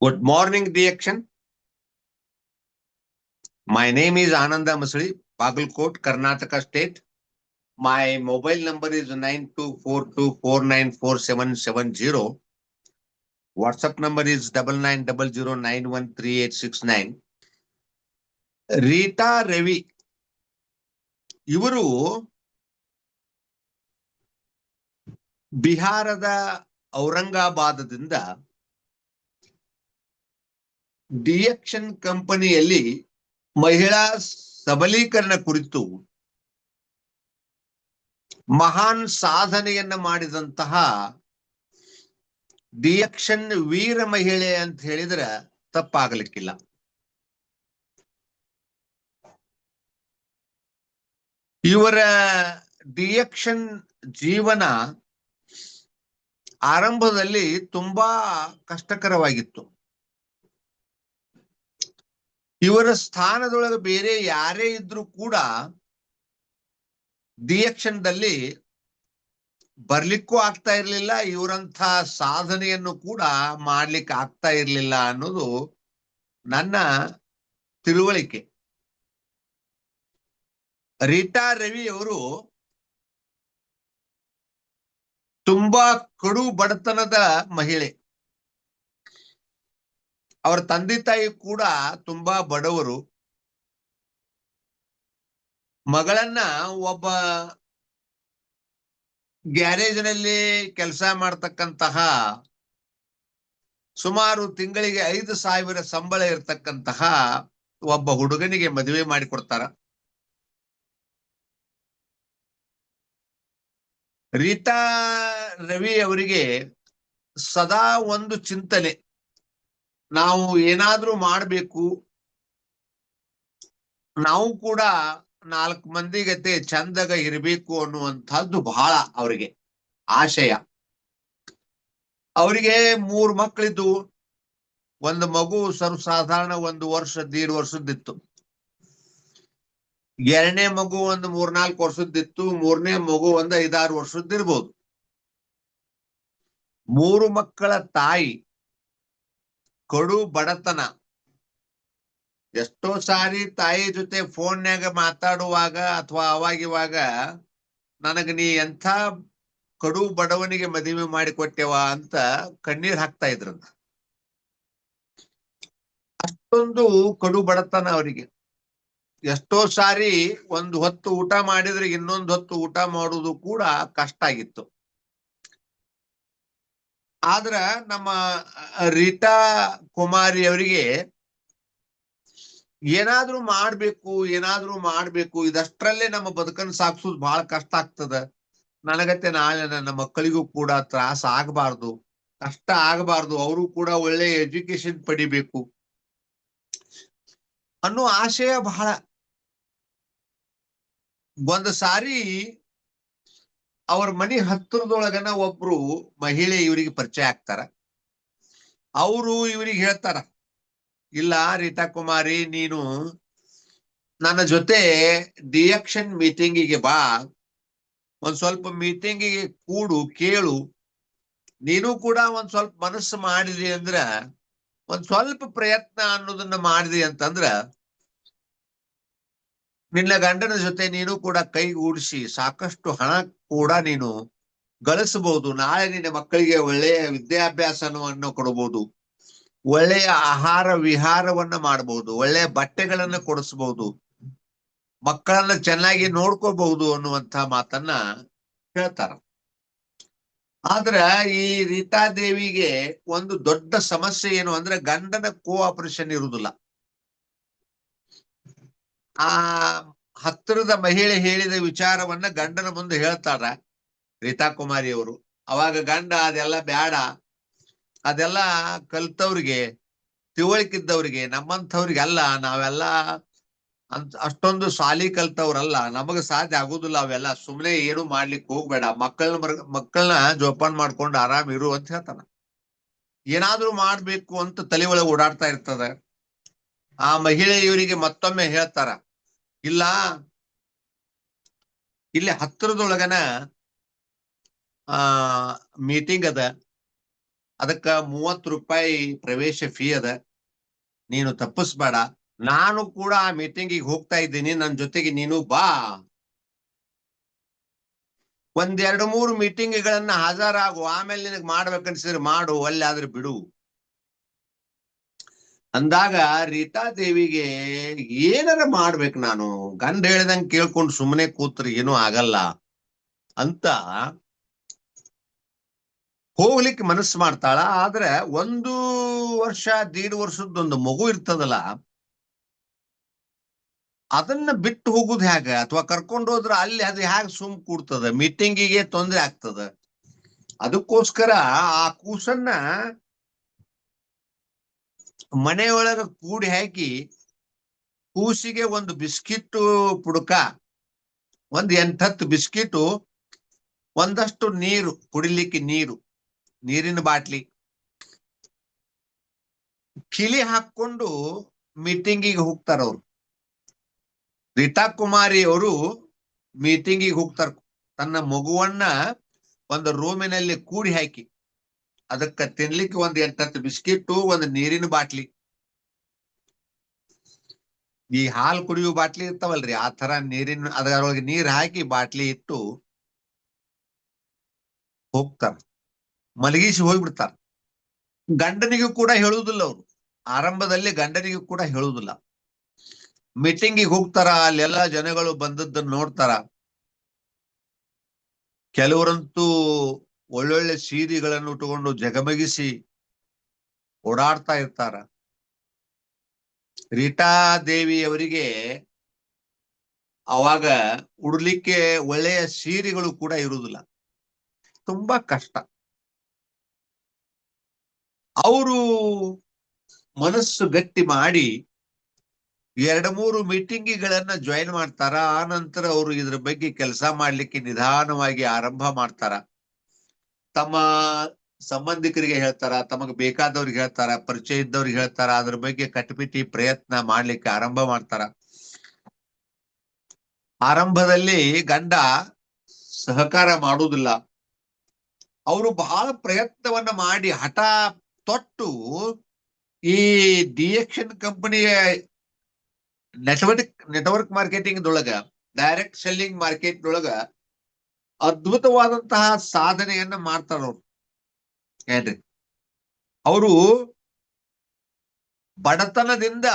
Good morning, Diaction. My name is Ananda Masri, Bagalkot, Karnataka State. My mobile number is nine two four two four nine four seven seven zero. WhatsApp number is double nine double zero nine one three eight six nine. Rita Ravi ಇವರು ಬಿಹಾರದ ಔರಂಗಾಬಾದದಿಂದ ಡಿಎಕ್ಷನ್ ಕಂಪನಿಯಲ್ಲಿ ಮಹಿಳಾ ಸಬಲೀಕರಣ ಕುರಿತು ಮಹಾನ್ ಸಾಧನೆಯನ್ನ ಮಾಡಿದಂತಹ ಡಿಯಕ್ಷನ್ ವೀರ ಮಹಿಳೆ ಅಂತ ಹೇಳಿದ್ರೆ ತಪ್ಪಾಗಲಿಕ್ಕಿಲ್ಲ. ಇವರ ಡಿಯಕ್ಷನ್ ಜೀವನ ಆರಂಭದಲ್ಲಿ ತುಂಬಾ ಕಷ್ಟಕರವಾಗಿತ್ತು. ಇವರ ಸ್ಥಾನದೊಳಗೆ ಬೇರೆ ಯಾರೇ ಇದ್ರೂ ಕೂಡ ದಿಯಕ್ಷಣದಲ್ಲಿ ಬರ್ಲಿಕ್ಕೂ ಆಗ್ತಾ ಇರ್ಲಿಲ್ಲ, ಇವರಂಥ ಸಾಧನೆಯನ್ನು ಕೂಡ ಮಾಡ್ಲಿಕ್ಕೆ ಆಗ್ತಾ ಇರ್ಲಿಲ್ಲ ಅನ್ನೋದು ನನ್ನ ತಿಳುವಳಿಕೆ. ರೀಟಾ ರವಿ ಅವರು ತುಂಬಾ ಕಡು ಬಡತನದ ಮಹಿಳೆ. ಅವರ ತಂದೆ ತಾಯಿ ಕೂಡ ತುಂಬಾ ಬಡವರು. ಮಗಳನ್ನ ಒಬ್ಬ ಗ್ಯಾರೇಜ್ನಲ್ಲಿ ಕೆಲಸ ಮಾಡ್ತಕ್ಕಂತಹ ಸುಮಾರು ತಿಂಗಳಿಗೆ ಐದು ಸಾವಿರ ಸಂಬಳ ಇರತಕ್ಕಂತಹ ಒಬ್ಬ ಹುಡುಗನಿಗೆ ಮದುವೆ ಮಾಡಿಕೊಡ್ತಾರ. ರೀತಾ ರವಿ ಅವರಿಗೆ ಸದಾ ಒಂದು ಚಿಂತನೆ. ನಾವು ಏನಾದ್ರೂ ಮಾಡ್ಬೇಕು. ನಾವು ಕೂಡ ನಾಲ್ಕು ಮಂದಿ ಗತೆ ಚಂದಗ ಇರಬೇಕು ಅನ್ನುವಂಥದ್ದು ಬಹಳ ಅವರಿಗೆ ಆಶಯ. ಅವರಿಗೆ ಮೂರ್ ಮಕ್ಕಳಿದ್ದು ಒಂದು ಮಗು ಸರ್ವಸಾಧಾರಣ ಒಂದು ವರ್ಷ ದೀಡ್ ವರ್ಷದ್ದಿತ್ತು. ಎರಡನೇ ಮಗು ಒಂದು ಮೂರ್ನಾಲ್ಕು ವರ್ಷದ್ದಿತ್ತು, ಮೂರನೇ ಮಗು ಒಂದು ಐದಾರು ವರ್ಷದ್ದಿರ್ಬೋದು. ಮೂರು ಮಕ್ಕಳ ತಾಯಿ ಕಡು ಬಡತನ. ಎಷ್ಟೋ ಸಾರಿ ತಾಯಿ ಜೊತೆ ಫೋನ್ಯಾಗ ಮಾತಾಡುವಾಗ ಅಥವಾ ಅವಾಗಿವಾಗ, ನನಗ ನೀ ಎಂಥ ಕಡು ಬಡವನಿಗೆ ಮದುವೆ ಮಾಡಿಕೊಟ್ಟೆವ ಅಂತ ಕಣ್ಣೀರ್ ಹಾಕ್ತಾ ಇದ್ರ ಅಷ್ಟೊಂದು ಕಡು ಬಡತನ ಅವರಿಗೆ. ಎಷ್ಟೋ ಸಾರಿ ಒಂದು ಹೊತ್ತು ಊಟ ಮಾಡಿದ್ರೆ ಇನ್ನೊಂದು ಹೊತ್ತು ಊಟ ಮಾಡುವುದು ಕೂಡ ಕಷ್ಟ ಆಗಿತ್ತು. ಆದ್ರ ನಮ್ಮ ರೀಟಾ ಕುಮಾರಿ ಅವರಿಗೆ ಏನಾದ್ರೂ ಮಾಡ್ಬೇಕು ಏನಾದ್ರೂ ಮಾಡ್ಬೇಕು, ಇದಷ್ಟರಲ್ಲೇ ನಮ್ಮ ಬದುಕನ್ನು ಸಾಗಿಸೋದು ಬಹಳ ಕಷ್ಟ ಆಗ್ತದ. ನನಗತ್ತೆ ನಾಳೆ ನನ್ನ ಮಕ್ಕಳಿಗೂ ಕೂಡ ತ್ರಾಸ ಆಗಬಾರ್ದು, ಕಷ್ಟ ಆಗಬಾರ್ದು, ಅವರು ಕೂಡ ಒಳ್ಳೆ ಎಜುಕೇಶನ್ ಪಡಿಬೇಕು ಅನ್ನೋ ಆಶಯ ಬಹಳ ಒಂದ್ ಸಾರಿ ಅವ್ರ ಮನಿ ಹತ್ತಿರದೊಳಗನ ಒಬ್ರು ಮಹಿಳೆ ಇವರಿಗೆ ಪರಿಚಯ ಆಗ್ತಾರ. ಅವರು ಇವರಿಗೆ ಹೇಳ್ತಾರ, ಇಲ್ಲ ರೀತಾ ಕುಮಾರಿ, ನೀನು ನನ್ನ ಜೊತೆ ಡಿಯಕ್ಷನ್ ಮೀಟಿಂಗಿಗೆ ಬಾ. ಒಂದ್ ಸ್ವಲ್ಪ ಮೀಟಿಂಗಿಗೆ ಕೂಡು, ಕೇಳು. ನೀನು ಕೂಡ ಒಂದ್ ಸ್ವಲ್ಪ ಮನಸ್ಸು ಮಾಡಿದ್ರಿ ಅಂದ್ರ, ಒಂದ್ ಸ್ವಲ್ಪ ಪ್ರಯತ್ನ ಅನ್ನೋದನ್ನ ಮಾಡಿದ್ರಿ ಅಂತಂದ್ರ ನಿನ್ನ ಗಂಡನ ಜೊತೆ ನೀನು ಕೂಡ ಕೈಗೂಡಿಸಿ ಸಾಕಷ್ಟು ಹಣ ಕೂಡ ನೀನು ಗಳಿಸಬಹುದು. ನಾಳೆ ನಿನ್ನ ಮಕ್ಕಳಿಗೆ ಒಳ್ಳೆಯ ವಿದ್ಯಾಭ್ಯಾಸವನ್ನು ಕೊಡಬಹುದು. ಒಳ್ಳೆಯ ಆಹಾರ ವಿಹಾರವನ್ನ ಮಾಡಬಹುದು. ಒಳ್ಳೆಯ ಬಟ್ಟೆಗಳನ್ನ ಕೊಡಿಸಬಹುದು. ಮಕ್ಕಳನ್ನ ಚೆನ್ನಾಗಿ ನೋಡ್ಕೋಬಹುದು ಅನ್ನುವಂತ ಮಾತನ್ನ ಹೇಳ್ತಾರ. ಆದ್ರ ಈ ರೀತಾದೇವಿಗೆ ಒಂದು ದೊಡ್ಡ ಸಮಸ್ಯೆ ಏನು ಅಂದ್ರೆ ಗಂಡನ ಕೋಆಪರೇಷನ್ ಇರುವುದಿಲ್ಲ. ಆ ಹತ್ತಿರದ ಮಹಿಳೆ ಹೇಳಿದ ವಿಚಾರವನ್ನ ಗಂಡನ ಮುಂದೆ ಹೇಳ್ತಾರ ರೀತಾ ಕುಮಾರಿ ಅವರು. ಅವಾಗ ಗಂಡ ಅದೆಲ್ಲ ಬ್ಯಾಡ. ಅದೆಲ್ಲ ಕಲ್ತವ್ರಿಗೆ, ತಿಳುವಳಿಕಿದ್ದವ್ರಿಗೆ ನಮ್ಮಂಥವ್ರಿಗೆ ಅಲ್ಲ ನಾವೆಲ್ಲ ಅಂತ ಅಷ್ಟೊಂದು ಸಾಲಿ ಕಲ್ತವ್ರಲ್ಲ. ನಮಗ ಸಾಧ್ಯ ಆಗುದಿಲ್ಲ ಅವೆಲ್ಲ. ಸುಮ್ನೆ ಏನು ಮಾಡ್ಲಿಕ್ಕೆ ಹೋಗ್ಬೇಡ. ಮಕ್ಕಳನ್ನ ಮಕ್ಕಳನ್ನ ಜೋಪಾನ ಮಾಡ್ಕೊಂಡು ಆರಾಮ್ ಇರು ಅಂತ ಹೇಳ್ತಾನ. ಏನಾದ್ರೂ ಮಾಡ್ಬೇಕು ಅಂತ ತಲೆ ಒಳಗೆ ಓಡಾಡ್ತಾ ಇರ್ತದ. ಆ ಮಹಿಳೆ ಇವರಿಗೆ ಮತ್ತೊಮ್ಮೆ ಹೇಳ್ತಾರ. ಇಲ್ಲ. ಇಲ್ಲಿ ಹತ್ತಿರದೊಳಗನ ಆ ಮೀಟಿಂಗ್ ಅದ. ಅದಕ್ಕ ಮೂವತ್ತು ರೂಪಾಯಿ ಪ್ರವೇಶ ಫೀ ಅದ. ನೀನು ತಪ್ಪಿಸ್ಬೇಡ. ನಾನು ಕೂಡ ಆ ಮೀಟಿಂಗಿಗೆ ಹೋಗ್ತಾ ಇದ್ದೀನಿ. ನನ್ನ ಜೊತೆಗೆ ನೀನು ಬಾ. ಒಂದೆರಡು ಮೂರು ಮೀಟಿಂಗ್ಗಳನ್ನ ಹಾಜರಾಗು. ಆಮೇಲೆ ನಿನಗ್ ಮಾಡ್ಬೇಕನ್ಸಿದ್ರೆ ಮಾಡು. ಅಲ್ಲಾದ್ರೆ ಬಿಡು. ಅಂದಾಗ ರೀತಾ ದೇವಿಗೆ ಏನಾರ ಮಾಡ್ಬೇಕು ನಾನು? ಗಂಡ ಹೇಳ್ದಂಗ್ ಕೇಳ್ಕೊಂಡು ಸುಮ್ಮನೆ ಕೂತ್ರೆ ಏನೂ ಆಗಲ್ಲ ಅಂತ ಹೋಗ್ಲಿಕ್ಕೆ ಮನಸ್ಸು ಮಾಡ್ತಾಳ. ಆದ್ರೆ ಒಂದು ವರ್ಷ, ದೀಡ್ ವರ್ಷದೊಂದು ಮಗು ಇರ್ತದಲ್ಲ, ಅದನ್ನ ಬಿಟ್ಟು ಹೋಗುದು ಹೇಗೆ ಅಥವಾ ಕರ್ಕೊಂಡು ಹೋದ್ರೆ ಅಲ್ಲಿ ಅದು ಹೇಗೆ ಸುಮ್ ಕೂಡ್ತದ? ಮೀಟಿಂಗಿಗೆ ತೊಂದ್ರೆ ಆಗ್ತದ? ಅದಕ್ಕೋಸ್ಕರ ಆ ಕೂಸನ್ನ ಮನೆಯೊಳಗ ಕೂಡಿ ಹಾಕಿ ಕೂಸಿಗೆ ಒಂದು ಬಿಸ್ಕಿಟ್ಟು ಪುಡಕ, ಒಂದ್ ಎಂಟತ್ತು ಬಿಸ್ಕಿಟು, ಒಂದಷ್ಟು ನೀರು, ಕುಡಿಲಿಕ್ಕೆ ನೀರು, ನೀರಿನ ಬಾಟ್ಲಿ. ಕಿಲಿ ಹಾಕೊಂಡು ಮೀಟಿಂಗಿಗೆ ಹೋಗ್ತಾರ ಅವ್ರು. ರೀತಾ ಕುಮಾರಿ ಅವರು ಮೀಟಿಂಗಿಗೆ ಹೋಗ್ತಾರ. ತನ್ನ ಮಗುವನ್ನ ಒಂದು ರೂಮಿನಲ್ಲಿ ಕೂಡಿ ಹಾಕಿ. ಅದಕ್ಕ ತಿನ್ಲಿಕ್ಕೆ ಒಂದ್ ಎಂಟತ್ತು ಬಿಸ್ಕಿಟ್ಟು, ಒಂದ್ ನೀರಿನ ಬಾಟ್ಲಿ. ಈ ಹಾಲು ಕುಡಿಯುವ ಬಾಟ್ಲಿ ಇರ್ತಾವಲ್ರಿ, ಆ ತರ ನೀರಿನ, ಅದರೊಳಗೆ ನೀರ್ ಹಾಕಿ ಬಾಟ್ಲಿ ಇಟ್ಟು ಹೋಗ್ತಾರ. ಮಲಗಿಸಿ ಹೋಗ್ಬಿಡ್ತಾರ. ಗಂಡನಿಗೂ ಕೂಡ ಹೇಳುವುದಿಲ್ಲ ಅವ್ರು. ಆರಂಭದಲ್ಲಿ ಗಂಡನಿಗೂ ಕೂಡ ಹೇಳುವುದಿಲ್ಲ ಮೀಟಿಂಗಿಗೆ ಹೋಗ್ತಾರ, ಅಲ್ಲೆಲ್ಲಾ ಜನಗಳು ಬಂದದ್ದನ್ನ ನೋಡ್ತಾರ. ಕೆಲವರಂತೂ ಒಳ್ಳೊಳ್ಳೆ ಸೀರೆಗಳನ್ನು ಉಟ್ಟುಕೊಂಡು ಜಗಮಗಿಸಿ ಓಡಾಡ್ತಾ ಇರ್ತಾರ. ರೀಟಾ ದೇವಿಯವರಿಗೆ ಅವಾಗ ಉಡ್ಲಿಕ್ಕೆ ಒಳ್ಳೆಯ ಸೀರೆಗಳು ಕೂಡ ಇರುವುದಿಲ್ಲ. ತುಂಬಾ ಕಷ್ಟ. ಅವರು ಮನಸ್ಸು ಗಟ್ಟಿ ಮಾಡಿ ಎರಡು ಮೂರು ಮೀಟಿಂಗಿಗಳನ್ನ ಜಾಯಿನ್ ಮಾಡ್ತಾರ. ಆ ನಂತರ ಅವರು ಇದ್ರ ಬಗ್ಗೆ ಕೆಲಸ ಮಾಡ್ಲಿಕ್ಕೆ ನಿಧಾನವಾಗಿ ಆರಂಭ ಮಾಡ್ತಾರ. ತಮ್ಮ ಸಂಬಂಧಿಕರಿಗೆ ಹೇಳ್ತಾರ, ತಮಗ್ ಬೇಕಾದವ್ರಿಗೆ ಹೇಳ್ತಾರ, ಪರಿಚಯ ಇದ್ದವ್ರಿಗೆ ಹೇಳ್ತಾರ, ಅದ್ರ ಬಗ್ಗೆ ಕಟ್ಬಿಟ್ಟಿ ಪ್ರಯತ್ನ ಮಾಡ್ಲಿಕ್ಕೆ ಆರಂಭ ಮಾಡ್ತಾರ. ಆರಂಭದಲ್ಲಿ ಗಂಡ ಸಹಕಾರ ಮಾಡುವುದಿಲ್ಲ. ಅವರು ಬಹಳ ಪ್ರಯತ್ನವನ್ನ ಮಾಡಿ ಹಠ ತೊಟ್ಟು ಈ ಡಿಎಕ್ಷನ್ ಕಂಪನಿಯ ನೆಟ್ವರ್ಕ್ ನೆಟ್ವರ್ಕ್ ಮಾರ್ಕೆಟಿಂಗ್ ದೊಳಗ ಡೈರೆಕ್ಟ್ ಸೆಲ್ಲಿಂಗ್ ಮಾರ್ಕೆಟ್ ದೊಳಗ ಅದ್ಭುತವಾದಂತಹ ಸಾಧನೆಯನ್ನ ಮಾಡ್ತಾರ ಅವ್ರು. ಏನ್ರಿ? ಅವರು ಬಡತನದಿಂದ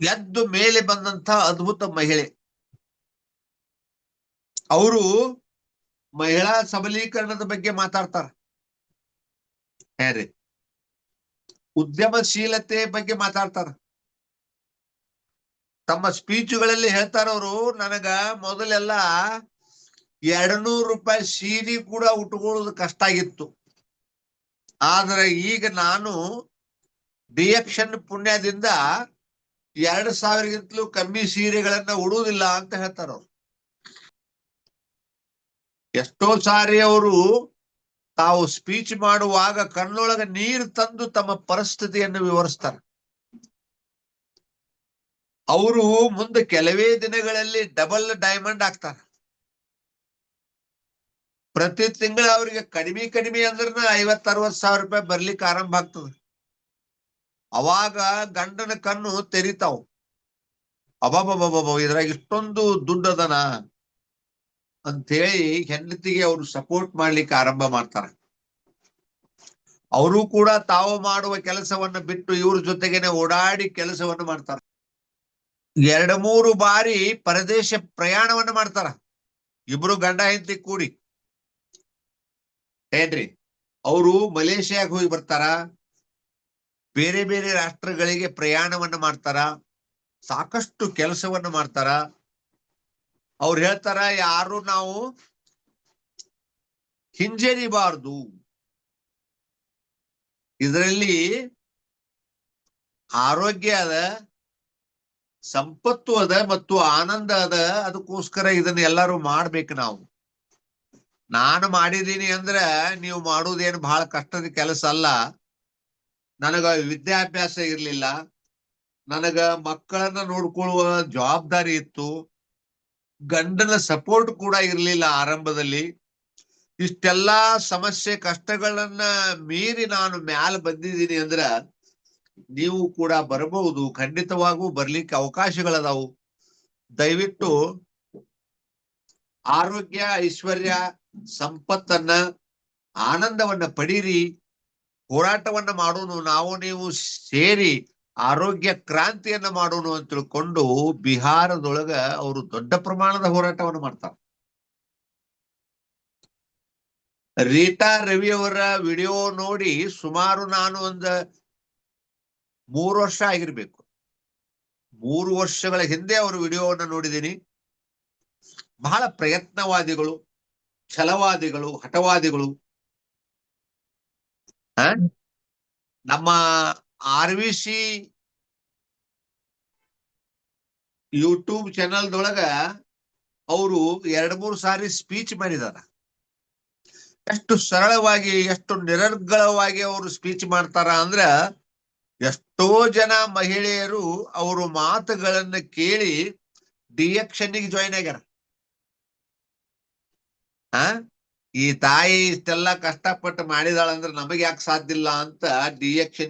ಎದ್ದು ಮೇಲೆ ಬಂದಂತಹ ಅದ್ಭುತ ಮಹಿಳೆ. ಅವರು ಮಹಿಳಾ ಸಬಲೀಕರಣದ ಬಗ್ಗೆ ಮಾತಾಡ್ತಾರ. ಏನ್ರಿ? ಉದ್ಯಮಶೀಲತೆ ಬಗ್ಗೆ ಮಾತಾಡ್ತಾರ. ತಮ್ಮ ಸ್ಪೀಚುಗಳಲ್ಲಿ ಹೇಳ್ತಾರ ಅವರು, ನನಗ ಮೊದಲೆಲ್ಲ ಎರಡ್ನೂರು ರೂಪಾಯಿ ಸೀರೆ ಕೂಡ ಉಟ್ಕೊಳ್ಳೋದು ಕಷ್ಟ ಆಗಿತ್ತು. ಆದ್ರೆ ಈಗ ನಾನು ಡಿಯಕ್ಷನ್ ಪುಣ್ಯದಿಂದ ಎರಡು ಸಾವಿರಗಿಂತಲೂ ಕಮ್ಮಿ ಸೀರೆಗಳನ್ನ ಉಡುವುದಿಲ್ಲ ಅಂತ ಹೇಳ್ತಾರ ಅವ್ರು. ಎಷ್ಟೋ ಸಾರಿ ಅವರು ತಾವು ಸ್ಪೀಚ್ ಮಾಡುವಾಗ ಕಣ್ಣೊಳಗ ನೀರು ತಂದು ತಮ್ಮ ಪರಿಸ್ಥಿತಿಯನ್ನು ವಿವರಿಸ್ತಾರೆ. ಅವರು ಮುಂದೆ ಕೆಲವೇ ದಿನಗಳಲ್ಲಿ ಡಬಲ್ ಡೈಮಂಡ್ ಆಗ್ತಾರೆ ಪ್ರತಿ ತಿಂಗಳ ಅವ್ರಿಗೆ ಕಡಿಮೆ ಕಡಿಮೆ ಅಂದ್ರನ ಐವತ್ ಅರವತ್ ಸಾವಿರ ರೂಪಾಯಿ ಬರ್ಲಿಕ್ಕೆ ಆರಂಭ ಆಗ್ತದ ಅವಾಗ ಗಂಡನ ಕಣ್ಣು ತೆರಿತಾವ್. ಅಬಾಬಾಬಾಬಾ ಇದ್ರಾಗ ಇಷ್ಟೊಂದು ದುಡ್ಡು ಅದನ ಹೇಳಿ ಹೆಂಡತಿಗೆ ಅವರು ಸಪೋರ್ಟ್ ಮಾಡ್ಲಿಕ್ಕೆ ಆರಂಭ ಮಾಡ್ತಾರ. ಅವರು ಕೂಡ ತಾವು ಮಾಡುವ ಕೆಲಸವನ್ನ ಬಿಟ್ಟು ಇವ್ರ ಜೊತೆಗೇನೆ ಓಡಾಡಿ ಕೆಲಸವನ್ನು ಮಾಡ್ತಾರ. ಎರಡು ಮೂರು ಬಾರಿ ಪರದೇಶ ಪ್ರಯಾಣವನ್ನ ಮಾಡ್ತಾರ. ಇಬ್ರು ಗಂಡ ಹೆಂಡತಿ ಕೂಡಿ. ಏನ್ರಿ? ಅವರು ಮಲೇಷಿಯಾಗ ಹೋಗಿ ಬರ್ತಾರ, ಬೇರೆ ಬೇರೆ ರಾಷ್ಟ್ರಗಳಿಗೆ ಪ್ರಯಾಣವನ್ನ ಮಾಡ್ತಾರ, ಸಾಕಷ್ಟು ಕೆಲಸವನ್ನ ಮಾಡ್ತಾರ. ಅವ್ರು ಹೇಳ್ತಾರ, ಯಾರು ನಾವು ಹಿಂಜರಿಬಾರ್ದು. ಇದರಲ್ಲಿ ಆರೋಗ್ಯ ಅದ, ಸಂಪತ್ತು ಅದ ಮತ್ತು ಆನಂದ ಅದ, ಅದಕ್ಕೋಸ್ಕರ ಇದನ್ನ ಎಲ್ಲಾರು ಮಾಡ್ಬೇಕು ನಾವು. ನಾನು ಮಾಡಿದೀನಿ ಅಂದ್ರೆ ನೀವು ಮಾಡುವುದೇನು ಬಹಳ ಕಷ್ಟದ ಕೆಲಸ ಅಲ್ಲ. ನನಗ ವಿದ್ಯಾಭ್ಯಾಸ ಇರ್ಲಿಲ್ಲ. ನನಗ ಮಕ್ಕಳನ್ನ ನೋಡ್ಕೊಳ್ಳುವ ಜವಾಬ್ದಾರಿ ಇತ್ತು. ಗಂಡನ ಸಪೋರ್ಟ್ ಕೂಡ ಇರ್ಲಿಲ್ಲ ಆರಂಭದಲ್ಲಿ. ಇಷ್ಟೆಲ್ಲಾ ಸಮಸ್ಯೆ, ಕಷ್ಟಗಳನ್ನ ಮೀರಿ ನಾನು ಮ್ಯಾಲ ಬಂದಿದ್ದೀನಿ ಅಂದ್ರ ನೀವು ಕೂಡ ಬರಬಹುದು. ಖಂಡಿತವಾಗೂ ಬರ್ಲಿಕ್ಕೆ ಅವಕಾಶಗಳದಾವು. ದಯವಿಟ್ಟು ಆರೋಗ್ಯ, ಐಶ್ವರ್ಯ, ಸಂಪತ್ತನ್ನ, ಆನಂದವನ್ನ ಪಡೀರಿ, ಹೋರಾಟವನ್ನ ಮಾಡೋಣ ನಾವು ನೀವು ಸೇರಿ ಆರೋಗ್ಯ ಕ್ರಾಂತಿಯನ್ನ ಮಾಡೋಣ ಅಂತ ತಿಳ್ಕೊಂಡು ಬಿಹಾರದೊಳಗ ಅವರು ದೊಡ್ಡ ಪ್ರಮಾಣದ ಹೋರಾಟವನ್ನು ಮಾಡ್ತಾರ. ರೀಟಾ ರವಿಯವರ ವಿಡಿಯೋ ನೋಡಿ ಸುಮಾರು ನಾನು ಒಂದ ಮೂರು ವರ್ಷ ಆಗಿರ್ಬೇಕು. ಮೂರು ವರ್ಷಗಳ ಹಿಂದೆ ಅವ್ರ ವಿಡಿಯೋವನ್ನ ನೋಡಿದ್ದೀನಿ. ಬಹಳ ಪ್ರಯತ್ನವಾದಿಗಳು, ಛಲವಾದಿಗಳು, ಹಠವಾದಿಗಳು? ನಮ್ಮ ಆರ್ ವಿ ಸಿ ಯೂಟ್ಯೂಬ್ ಚಾನಲ್ದೊಳಗ ಅವರು ಎರಡ್ ಮೂರು ಸಾರಿ ಸ್ಪೀಚ್ ಮಾಡಿದಾರ. ಎಷ್ಟು ಸರಳವಾಗಿ, ಎಷ್ಟು ನಿರರ್ಗಳವಾಗಿ ಅವರು ಸ್ಪೀಚ್ ಮಾಡ್ತಾರ ಅಂದ್ರ ಎಷ್ಟೋ ಜನ ಮಹಿಳೆಯರು ಅವರು ಮಾತುಗಳನ್ನ ಕೇಳಿ ಡಿಯಕ್ಷನ್ಗೆ ಜಾಯಿನ್ ಆಗ್ಯಾರ. ಆ? ಈ ತಾಯಿ ಇಷ್ಟೆಲ್ಲ ಕಷ್ಟಪಟ್ಟು ಮಾಡಿದಾಳಂದ್ರೆ ನಮಗೆ ಯಾಕೆ ಸಾಧ್ಯ ಇಲ್ಲ ಅಂತ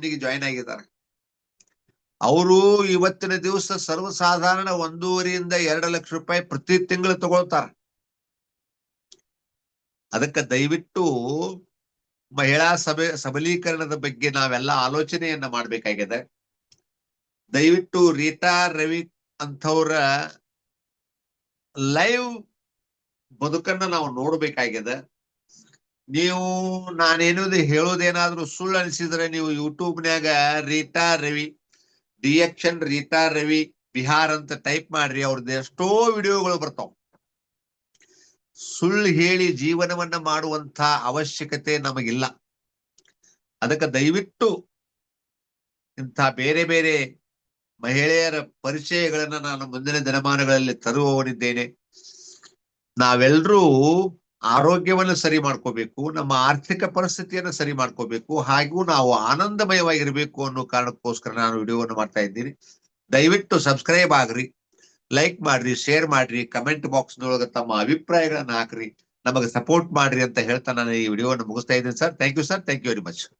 ಗೆ ಜಾಯಿನ್ ಆಗಿದ್ದಾರೆ. ಅವರು ಇವತ್ತಿನ ದಿವಸ ಸರ್ವಸಾಧಾರಣ ಒಂದೂವರೆಯಿಂದ ಎರಡು ಲಕ್ಷ ರೂಪಾಯಿ ಪ್ರತಿ ತಿಂಗಳು ತಗೊಳ್ತಾರ. ಅದಕ್ಕೆ ದಯವಿಟ್ಟು ಮಹಿಳಾ ಸಬೆ, ಸಬಲೀಕರಣದ ಬಗ್ಗೆ ನಾವೆಲ್ಲ ಆಲೋಚನೆಯನ್ನ ಮಾಡ್ಬೇಕಾಗಿದೆ. ದಯವಿಟ್ಟು ರೀಟಾ ರವಿ ಅಂಥವ್ರ ಲೈವ್ ಬದುಕನ್ನ ನಾವು ನೋಡ್ಬೇಕಾಗಿದೆ ನೀವು ನಾನೇನದು ಹೇಳೋದೇನಾದ್ರೂ ಸುಳ್ಳು ಅನಿಸಿದ್ರೆ ನೀವು ಯೂಟ್ಯೂಬ್ನ್ಯಾಗ ರೀತಾ ರವಿ ಡಿಯಕ್ಷನ್ ರೀತಾ ರವಿ, ಬಿಹಾರ್ ಅಂತ ಟೈಪ್ ಮಾಡ್ರಿ ಅವ್ರದ್ದು ಎಷ್ಟೋ ವಿಡಿಯೋಗಳು ಬರ್ತಾವ. ಸುಳ್ಳು ಹೇಳಿ ಜೀವನವನ್ನ ಮಾಡುವಂತ ಅವಶ್ಯಕತೆ ನಮಗಿಲ್ಲ. ಅದಕ್ಕೆ ದಯವಿಟ್ಟು ಇಂಥ ಬೇರೆ ಬೇರೆ ಮಹಿಳೆಯರ ಪರಿಚಯಗಳನ್ನ ನಾನು ಮುಂದಿನ ದಿನಮಾನಗಳಲ್ಲಿ ತರುವವನಿದ್ದೇನೆ. ನಾವೆಲ್ಲರೂ ಆರೋಗ್ಯವನ್ನು ಸರಿ ಮಾಡ್ಕೋಬೇಕು, ನಮ್ಮ ಆರ್ಥಿಕ ಪರಿಸ್ಥಿತಿಯನ್ನು ಸರಿ ಮಾಡ್ಕೋಬೇಕು, ಹಾಗೂ ನಾವು ಆನಂದಮಯವಾಗಿರ್ಬೇಕು ಅನ್ನೋ ಕಾರಣಕ್ಕೋಸ್ಕರ ನಾನು ವಿಡಿಯೋವನ್ನು ಮಾಡ್ತಾ ಇದ್ದೀನಿ. ದಯವಿಟ್ಟು ಸಬ್ಸ್ಕ್ರೈಬ್ ಆಗ್ರಿ, ಲೈಕ್ ಮಾಡ್ರಿ, ಶೇರ್ ಮಾಡ್ರಿ, ಕಮೆಂಟ್ ಬಾಕ್ಸ್ ನೊಳಗ ತಮ್ಮ ಅಭಿಪ್ರಾಯಗಳನ್ನ ಹಾಕ್ರಿ, ನಮಗೆ ಸಪೋರ್ಟ್ ಮಾಡ್ರಿ ಅಂತ ಹೇಳ್ತಾ ನಾನು ಈ ವಿಡಿಯೋವನ್ನು ಮುಗಿಸ್ತಾ ಇದ್ದೀನಿ sir. Thank you sir. Thank you very much.